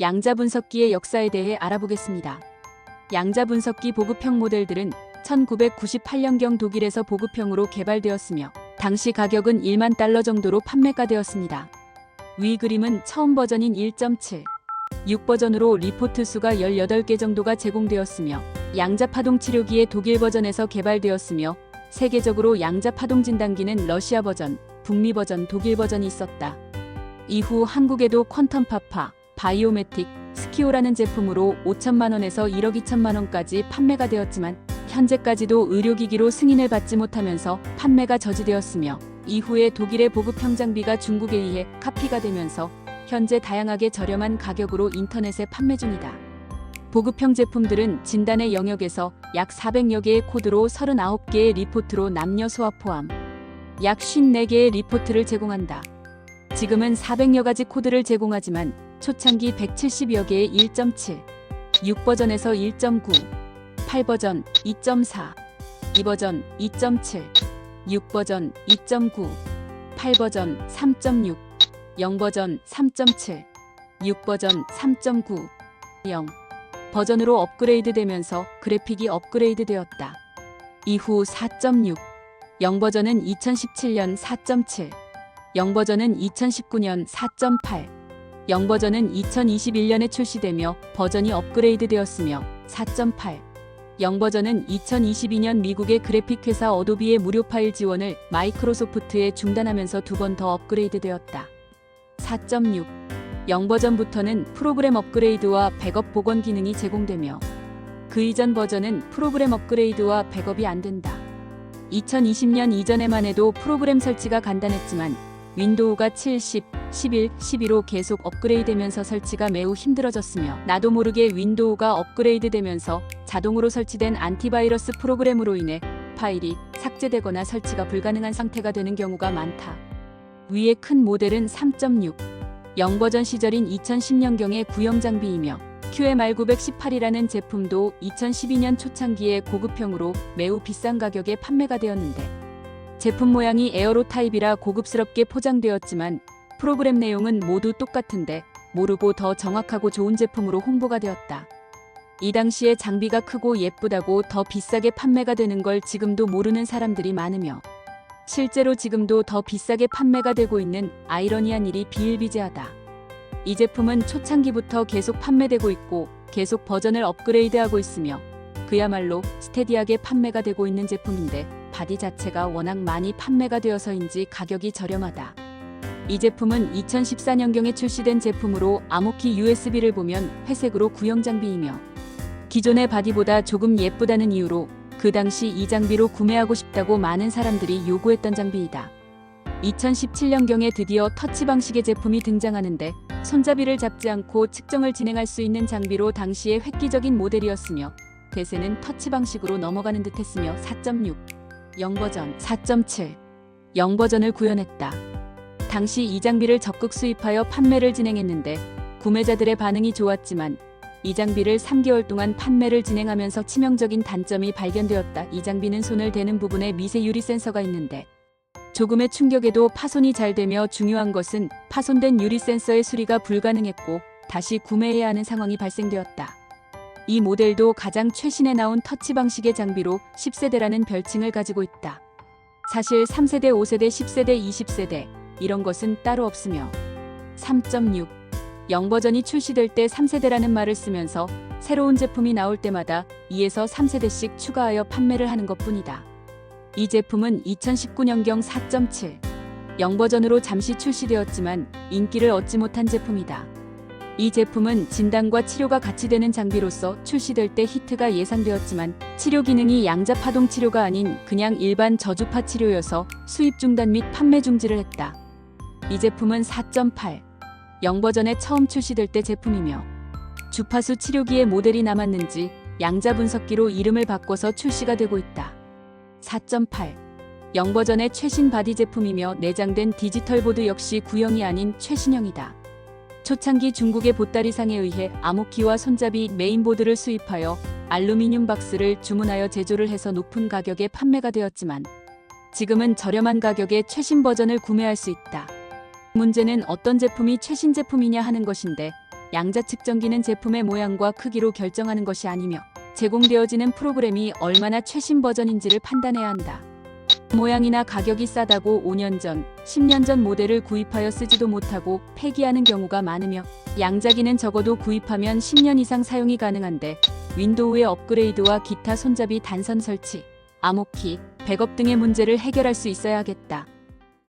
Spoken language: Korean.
양자 분석기의 역사에 대해 알아보겠습니다. 양자 분석기 보급형 모델들은 1998년경 독일에서 보급형으로 개발되었으며 당시 가격은 1만 달러 정도로 판매가 되었습니다. 위 그림은 처음 버전인 1.7, 6 버전으로 리포트 수가 18개 정도가 제공되었으며 양자 파동 치료기의 독일 버전에서 개발되었으며 세계적으로 양자 파동 진단기는 러시아 버전, 북미 버전, 독일 버전이 있었다. 이후 한국에도 퀀텀 파파, 바이오메틱, 스키오라는 제품으로 5천만 원에서 1억 2천만 원까지 판매가 되었지만 현재까지도 의료기기로 승인을 받지 못하면서 판매가 저지되었으며 이후에 독일의 보급형 장비가 중국에 의해 카피가 되면서 현재 다양하게 저렴한 가격으로 인터넷에 판매 중이다. 보급형 제품들은 진단의 영역에서 약 400여 개의 코드로 39개의 리포트로 남녀 소아 포함 약 54개의 리포트를 제공한다. 지금은 400여 가지 코드를 제공하지만 초창기 170여 개의 1.7, 6버전에서 1.9, 8버전 2.4, 2버전 2.7, 6버전 2.9, 8버전 3.6, 0버전 3.7, 6버전 3.9, 0 버전으로 업그레이드 되면서 그래픽이 업그레이드 되었다. 이후 4.6, 0버전은 2017년 4.7, 0버전은 2019년 4.8, 0 버전은 2021년에 출시되며 버전이 업그레이드 되었으며 4.8, 0 버전은 2022년 미국의 그래픽 회사 어도비의 무료 파일 지원을 마이크로소프트에 중단하면서 두 번 더 업그레이드 되었다. 4.6, 0 버전부터는 프로그램 업그레이드와 백업 복원 기능이 제공되며 그 이전 버전은 프로그램 업그레이드와 백업이 안 된다. 2020년 이전에만 해도 프로그램 설치가 간단했지만 윈도우가 7, 10, 11, 12로 계속 업그레이드되면서 설치가 매우 힘들어졌으며 나도 모르게 윈도우가 업그레이드되면서 자동으로 설치된 안티바이러스 프로그램으로 인해 파일이 삭제되거나 설치가 불가능한 상태가 되는 경우가 많다. 위의 큰 모델은 3.6, 0버전 시절인 2010년경의 구형 장비이며 QMR918이라는 제품도 2012년 초창기에 고급형으로 매우 비싼 가격에 판매가 되었는데 제품 모양이 에어로 타입이라 고급스럽게 포장되었지만 프로그램 내용은 모두 똑같은데 모르고 더 정확하고 좋은 제품으로 홍보가 되었다. 이 당시에 장비가 크고 예쁘다고 더 비싸게 판매가 되는 걸 지금도 모르는 사람들이 많으며 실제로 지금도 더 비싸게 판매가 되고 있는 아이러니한 일이 비일비재하다. 이 제품은 초창기부터 계속 판매되고 있고 계속 버전을 업그레이드하고 있으며 그야말로 스테디하게 판매가 되고 있는 제품인데 바디 자체가 워낙 많이 판매가 되어서인지 가격이 저렴하다. 이 제품은 2014년경에 출시된 제품으로 암호키 USB를 보면 회색으로 구형 장비이며 기존의 바디보다 조금 예쁘다는 이유로 그 당시 이 장비로 구매하고 싶다고 많은 사람들이 요구했던 장비이다. 2017년경에 드디어 터치 방식의 제품이 등장하는데 손잡이를 잡지 않고 측정을 진행할 수 있는 장비로 당시의 획기적인 모델이었으며 대세는 터치 방식으로 넘어가는 듯했으며 4.6, 0버전, 4.7, 0버전을 구현했다. 당시 이 장비를 적극 수입하여 판매를 진행했는데 구매자들의 반응이 좋았지만 이 장비를 3개월 동안 판매를 진행하면서 치명적인 단점이 발견되었다. 이 장비는 손을 대는 부분에 미세 유리 센서가 있는데 조금의 충격에도 파손이 잘 되며 중요한 것은 파손된 유리 센서의 수리가 불가능했고 다시 구매해야 하는 상황이 발생되었다. 이 모델도 가장 최신에 나온 터치 방식의 장비로 10세대라는 별칭을 가지고 있다. 사실 3세대, 5세대, 10세대, 20세대 이런 것은 따로 없으며 3.6 0버전이 출시될 때 3세대라는 말을 쓰면서 새로운 제품이 나올 때마다 2에서 3세대씩 추가하여 판매를 하는 것뿐이다. 이 제품은 2019년경 4.7 0버전으로 잠시 출시되었지만 인기를 얻지 못한 제품이다. 이 제품은 진단과 치료가 같이 되는 장비로서 출시될 때 히트가 예상되었지만 치료 기능이 양자 파동 치료가 아닌 그냥 일반 저주파 치료여서 수입 중단 및 판매 중지를 했다. 이 제품은 4.8 0버전에 처음 출시될 때 제품이며 주파수 치료기의 모델이 남았는지 양자 분석기로 이름을 바꿔서 출시가 되고 있다. 4.8 0버전의 최신 바디 제품이며 내장된 디지털 보드 역시 구형이 아닌 최신형이다. 초창기 중국의 보따리상에 의해 암호키와 손잡이 메인보드를 수입하여 알루미늄 박스를 주문하여 제조를 해서 높은 가격에 판매가 되었지만 지금은 저렴한 가격에 최신 버전을 구매할 수 있다. 문제는 어떤 제품이 최신 제품이냐 하는 것인데 양자 측정기는 제품의 모양과 크기로 결정하는 것이 아니며 제공되어지는 프로그램이 얼마나 최신 버전인지를 판단해야 한다. 모양이나 가격이 싸다고 5년 전, 10년 전 모델을 구입하여 쓰지도 못하고 폐기하는 경우가 많으며 양자기는 적어도 구입하면 10년 이상 사용이 가능한데 윈도우의 업그레이드와 기타 손잡이 단선 설치, 암호키, 백업 등의 문제를 해결할 수 있어야 하겠다.